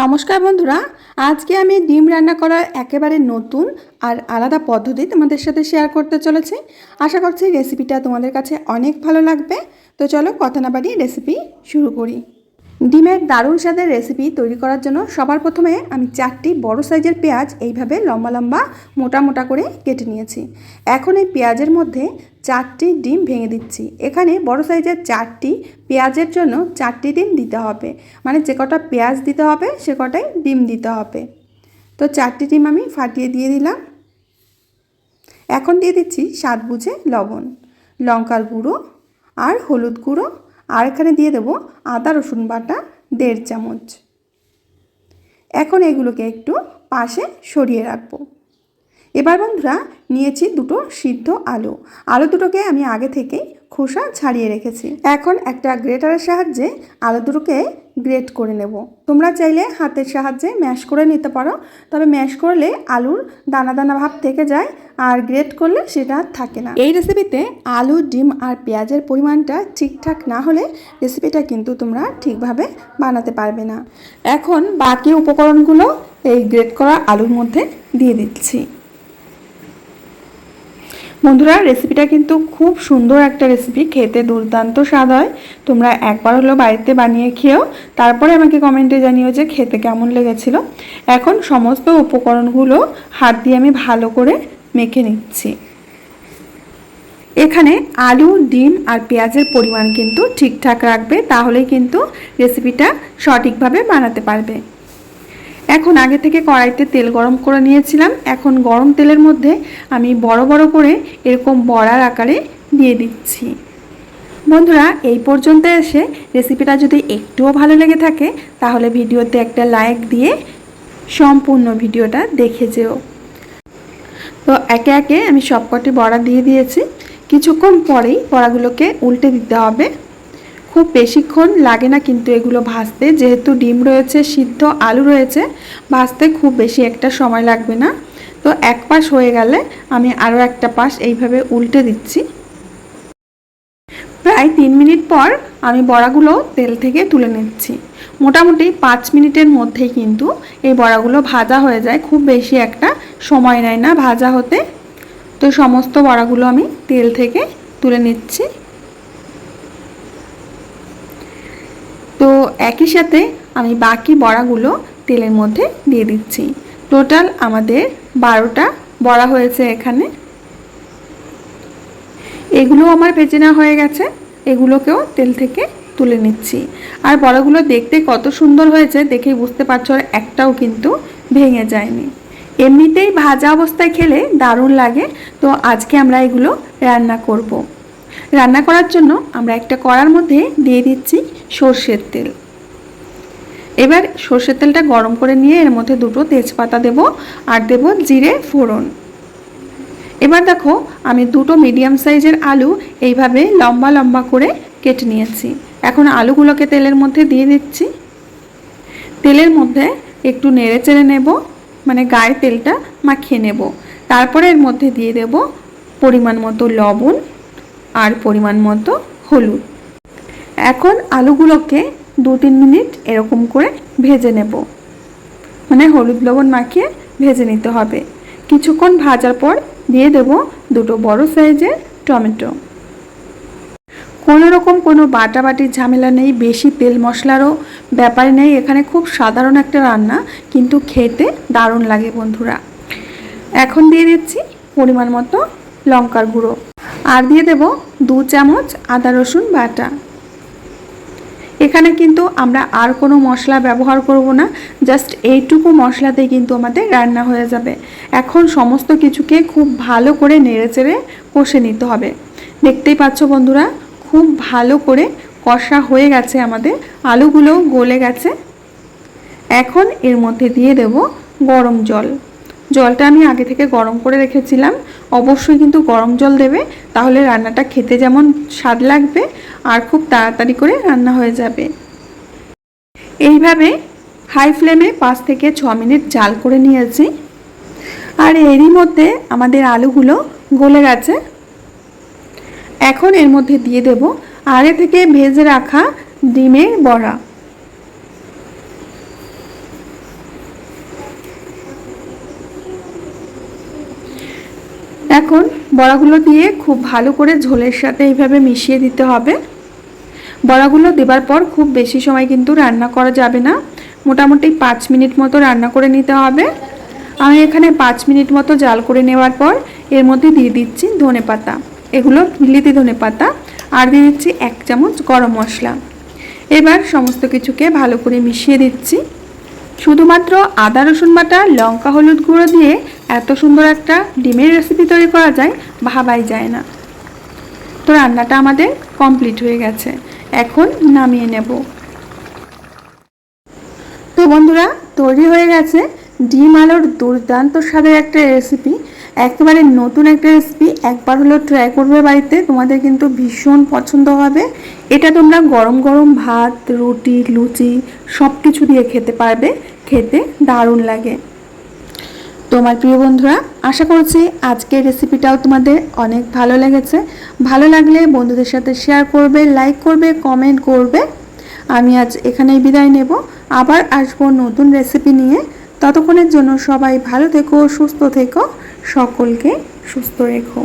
নমস্কার বন্ধুরা, আজকে আমি ডিম রান্না করার একেবারে নতুন আর আলাদা পদ্ধতি তোমাদের সাথে শেয়ার করতে চলেছি। আশা করছি রেসিপিটা তোমাদের কাছে অনেক ভালো লাগবে। তো চলো কথা না বাড়িয়ে রেসিপি শুরু করি। ডিমের দারুণ স্বাদের রেসিপি তৈরি করার জন্য সবার প্রথমে আমি চারটি বড় সাইজের পেঁয়াজ এইভাবে লম্বা লম্বা মোটা মোটা করে কেটে নিয়েছি। এখন এই পেঁয়াজের মধ্যে চারটি ডিম ভেঙে দিচ্ছি। এখানে বড় সাইজের চারটি পেঁয়াজের জন্য চারটি ডিম দিতে হবে। মানে যে কটা পেঁয়াজ দিতে হবে, সে কটাই ডিম দিতে হবে। তো চারটি ডিম আমি ফাটিয়ে দিয়ে দিলাম। এখন দিয়ে দিচ্ছি স্বাদ বুঝে লবণ। লঙ্কার গুঁড়ো আর হলুদ গুঁড়ো। আর এখানে দিয়ে দেবো আদা, রসুন বাটা, দেড় চামচ। এখন এগুলোকে একটু পাশে সরিয়ে রাখব। এবার বন্ধুরা, নিয়েছি দুটো সিদ্ধ আলু। আলু দুটোকে আমি আগে থেকেই খোসা ছাড়িয়ে রেখেছি। এখন একটা গ্রেটারের সাহায্যে আলু দুটোকে গ্রেট করে নেব। তোমরা চাইলে হাতের সাহায্যে ম্যাশ করে নিতে পারো, তবে ম্যাশ করলে আলুর দানা দানা ভাব থেকে যায়, আর গ্রেট করলে সেটা আর থাকে না। এই রেসিপিতে আলু, ডিম আর পেঁয়াজের পরিমাণটা ঠিকঠাক না হলে রেসিপিটা কিন্তু তোমরা ঠিকভাবে বানাতে পারবে না। এখন বাকি উপকরণগুলো এই গ্রেট করা আলুর মধ্যে দিয়ে দিচ্ছি। বন্ধুরা রেসিপিটা কিন্তু খুব সুন্দর একটা রেসিপি খেতে দুর্দান্ত স্বাদ হয়। তোমরা একবার হলো বাড়িতে বানিয়ে খেও তারপরে আমাকে কমেন্টে জানিও যে খেতে কেমন লেগেছিল। এখন সমস্ত উপকরণগুলো হাত দিয়ে আমি ভালো করে মেখে নিচ্ছি। এখানে আলু, ডিম আর পেঁয়াজের পরিমাণ কিন্তু ঠিকঠাক রাখবে, তাহলেই কিন্তু রেসিপিটা সঠিকভাবে বানাতে পারবে। এখন আগে থেকে কড়াইতে তেল গরম করে নিয়েছিলাম। এখন গরম তেলের মধ্যে আমি বড় বড় করে এরকম বড়ার আকারে দিয়ে দিচ্ছি। বন্ধুরা, এই পর্যন্ত এসে রেসিপিটা যদি একটুও ভালো লেগে থাকে, তাহলে ভিডিওতে একটা লাইক দিয়ে সম্পূর্ণ ভিডিওটা দেখে যেও। তো একে একে আমি সবকটি বড়া দিয়ে দিয়েছি। কিছুক্ষণ পরেই বড়াগুলোকে উল্টে দিতে হবে। খুব বেশিক্ষণ লাগে না কিন্তু এগুলো ভাজতে। যেহেতু ডিম রয়েছে, সিদ্ধ আলু রয়েছে, ভাজতে খুব বেশি একটা সময় লাগবে না। তো এক পাশ হয়ে গেলে আমি আরও একটা পাশ এইভাবে উল্টে দিচ্ছি। প্রায় তিন মিনিট পর আমি বড়াগুলো তেল থেকে তুলে নিচ্ছি। মোটামুটি পাঁচ মিনিটের মধ্যেই কিন্তু এই বড়াগুলো ভাজা হয়ে যায়। খুব বেশি একটা সময় নেয় না ভাজা হতে। তো সমস্ত বড়াগুলো আমি তেল থেকে তুলে নিচ্ছি তো একই সাথে আমি বাকি বড়াগুলো তেলের মধ্যে দিয়ে দিচ্ছি। টোটাল আমাদের বারোটা বড়া হয়েছে এখানে। এগুলো আমার ভেজে নেওয়া হয়ে গেছে। এগুলোকেও তেল থেকে তুলে নিচ্ছি। আর বড়াগুলো দেখতে কত সুন্দর হয়েছে দেখেই বুঝতে পারছ, একটাও কিন্তু ভেঙে যায়নি। এমনিতেই ভাজা অবস্থায় খেলে দারুণ লাগে। তো আজকে আমরা এগুলো রান্না করব। রান্না করার জন্য আমরা একটা কড়ার মধ্যে দিয়ে দিচ্ছি সর্ষের তেল। এবার সর্ষের তেলটা গরম করে নিয়ে এর মধ্যে দুটো তেজপাতা দেব আর দেব জিরে ফোড়ন। এবার দেখো আমি দুটো মিডিয়াম সাইজের আলু এইভাবে লম্বা লম্বা করে কেটে নিয়েছি। এখন আলুগুলোকে তেলের মধ্যে দিয়ে দিচ্ছি। তেলের মধ্যে একটু নেড়ে চেড়ে নেব মানে গায়ে তেলটা মাখিয়ে নেব। তারপরে এর মধ্যে দিয়ে দেব পরিমাণ মতো লবণ আর পরিমাণ মতো হলুদ। এখন আলুগুলোকে দু তিন মিনিট এরকম করে ভেজে নেব। মানে হলুদ লবণ মাখিয়ে ভেজে নিতে হবে। কিছুক্ষণ ভাজার পর দিয়ে দেব দুটো বড় সাইজের টমেটো। কোনো রকম কোনো বাটাবাটির ঝামেলা নেই, বেশি তেল মশলারও ব্যাপার নেই। এখানে খুব সাধারণ একটা রান্না, কিন্তু খেতে দারুণ লাগে বন্ধুরা। এখন দিয়ে দিচ্ছি পরিমাণ মতো লঙ্কার গুঁড়ো। আর দিয়ে দেব দু চামচ আদা রসুন বাটা। এখানে কিন্তু আমরা আর কোনো মশলা ব্যবহার করব না, জাস্ট এইটুকু মশলাতেই কিন্তু আমাদের রান্না হয়ে যাবে। এখন সমস্ত কিছুকে খুব ভালো করে নেড়েচেড়ে কষে নিতে হবে। দেখতেই পাচ্ছ বন্ধুরা, খুব ভালো করে কষা হয়ে গেছে আমাদের, আলুগুলোও গলে গেছে। এখন এর মধ্যে দিয়ে দেব গরম জল। জলটা আমি আগে থেকে গরম করে রেখেছিলাম। অবশ্যই কিন্তু গরম জল দেবে, তাহলে রান্নাটা খেতে যেমন স্বাদ লাগবে আর খুব তাড়াতাড়ি করে রান্না হয়ে যাবে। এইভাবে হাই ফ্লেমে পাঁচ থেকে ছ মিনিট জাল করে নিয়েছি। আর এরই মধ্যে আমাদের আলুগুলো গলে গেছে। এখন এর মধ্যে দিয়ে দেব আগে থেকে ভেজে রাখা ডিমের বড়া। এখন বড়াগুলো দিয়ে খুব ভালো করে ঝোলের সাথে এইভাবে মিশিয়ে দিতে হবে। বড়াগুলো দেবার পর খুব বেশি সময় কিন্তু রান্না করা যাবে না। মোটামুটি পাঁচ মিনিট মতো রান্না করে নিতে হবে। আমি এখানে পাঁচ মিনিট মতো জাল করে নেওয়ার পর এর মধ্যে দিয়ে দিচ্ছি ধনে পাতা। এগুলো বিলিতি ধনে পাতা আর দিয়ে দিচ্ছি এক চামচ গরম মশলা। এবার সমস্ত কিছুকে ভালো করে মিশিয়ে দিচ্ছি। শুধুমাত্র আদা রসুন বাটা, লঙ্কা, হলুদ গুঁড়ো দিয়ে এত সুন্দর একটা ডিমের রেসিপি তৈরি করা যায়, ভাবাই যায় না। তো রান্নাটা আমাদের কমপ্লিট হয়ে গেছে। এখন নামিয়ে নেব। তো বন্ধুরা, তৈরি হয়ে গেছে ডিম আলোর দুর্দান্ত স্বাদের একটা রেসিপি একেবারে নতুন একটা রেসিপি একবার হলো ট্রাই করবে বাড়িতে, তোমাদের কিন্তু ভীষণ পছন্দ হবে। এটা তোমরা গরম গরম ভাত, রুটি, লুচি সব কিছু দিয়ে খেতে পারবে। খেতে দারুণ লাগে। তোমার প্রিয় বন্ধুরা, আশা করছি আজকের রেসিপিটাও তোমাদের অনেক ভালো লেগেছে। ভালো লাগলে বন্ধুদের সাথে শেয়ার করবে লাইক করবে কমেন্ট করবে। আমি আজ এখানেই বিদায় নেব। আবার আসব নতুন রেসিপি নিয়ে। ততক্ষণের জন্য সবাই ভালো থেকো, সুস্থ থেকো, সকলকে সুস্থ রেখো।